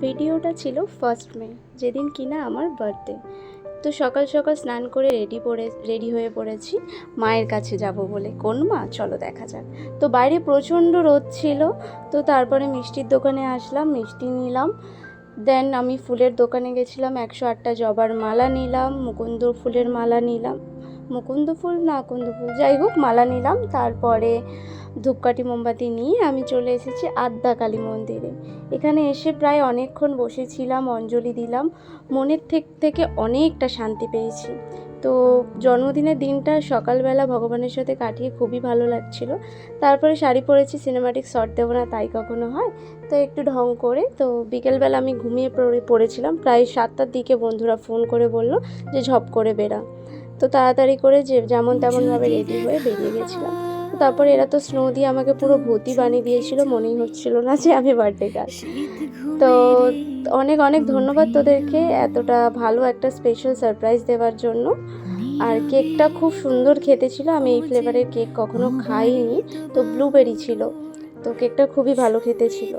ভিডিওটা ছিল first May যেদিন কিনা আমার বার্থডে তো সকাল সকাল স্নান করে রেডি পরে রেডি হয়ে পড়েছি, মায়ের কাছে যাব বলে। কোন মা? চলো দেখা যাক। তো বাইরে প্রচণ্ড রোদ ছিল, তো তারপরে মিষ্টির দোকানে আসলাম, মিষ্টি নিলাম। দেন আমি ফুলের দোকানে গেছিলাম, একশো আটটা জবার মালা নিলাম মুকুন্দ ফুলের মালা নিলাম। মুকুন্দ ফুল না কুন্দ ফুল যাই হোক, মালা নিলাম। তারপরে ধূপকাঠি মোমবাতি নিয়ে আমি চলে এসেছি আদ্যা কালী মন্দিরে। এখানে এসে প্রায় অনেকক্ষণ বসেছিলাম, অঞ্জলি দিলাম। মনের থেক থেকে অনেকটা শান্তি পেয়েছি। তো জন্মদিনের দিনটা সকালবেলা ভগবানের সাথে কাটিয়ে খুবই ভালো লাগছিল। তারপরে শাড়ি পরেছি সিনেমাটিক শর্ট দেবো না তাই কখনো হয়। তো একটু ঢং করে, তো বিকেলবেলা আমি ঘুমিয়ে পড়ে, পড়েছিলাম। প্রায় সাতটার দিকে বন্ধুরা ফোন করে বলল যে ঝপ করে বেরা। তো তাড়াতাড়ি করে যে, যেমন তেমনভাবে রেডি হয়ে বেরিয়ে গেছিলাম। তারপরে এরা তো স্নো দিয়ে আমাকে পুরো ভূতি বানিয়ে দিয়েছিল, মনেই হচ্ছিল না যে আমি বার্থডে গার্ল তো অনেক অনেক ধন্যবাদ তোদেরকে এতটা ভালো একটা স্পেশাল সারপ্রাইজ দেওয়ার জন্য। আর কেকটা খুব সুন্দর খেতে ছিল, আমি এই ফ্লেভারের কেক কখনো খাইনি, তো ব্লুবেরি ছিল। তো কেকটা খুবই ভালো খেতে ছিল।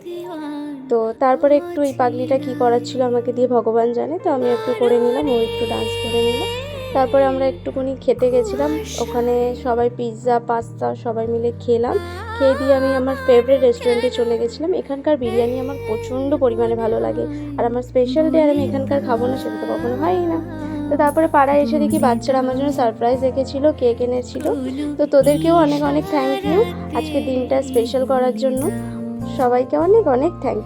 তো তারপরে একটু এই পাগলিটা কী করার ছিল আমাকে দিয়ে ভগবান জানে, তো আমি একটু করে নিলাম, ও একটু ডান্স করে নিল। তারপরে আমরা একটুখানি খেতে গেছিলাম। ওখানে সবাই পিৎজা পাস্তা সবাই মিলে খেলাম। খেয়ে দিয়ে আমি আমার ফেভারিট রেস্টুরেন্টে চলে গেছিলাম। এখানকার বিরিয়ানি আমার প্রচণ্ড পরিমাণে ভালো লাগে। আর আমার স্পেশাল ডে আর আমি এখানকার খাব না, সেটা তো কখনো হয়ই না। তো তারপরে পাড়ায় এসে দেখি বাচ্চারা আমার জন্য সারপ্রাইজ রেখেছিল কেক এনেছিল। তো তোদেরকেও অনেক অনেক থ্যাংক ইউ আজকে দিনটা স্পেশাল করার জন্য। সবাইকে অনেক অনেক থ্যাংক ইউ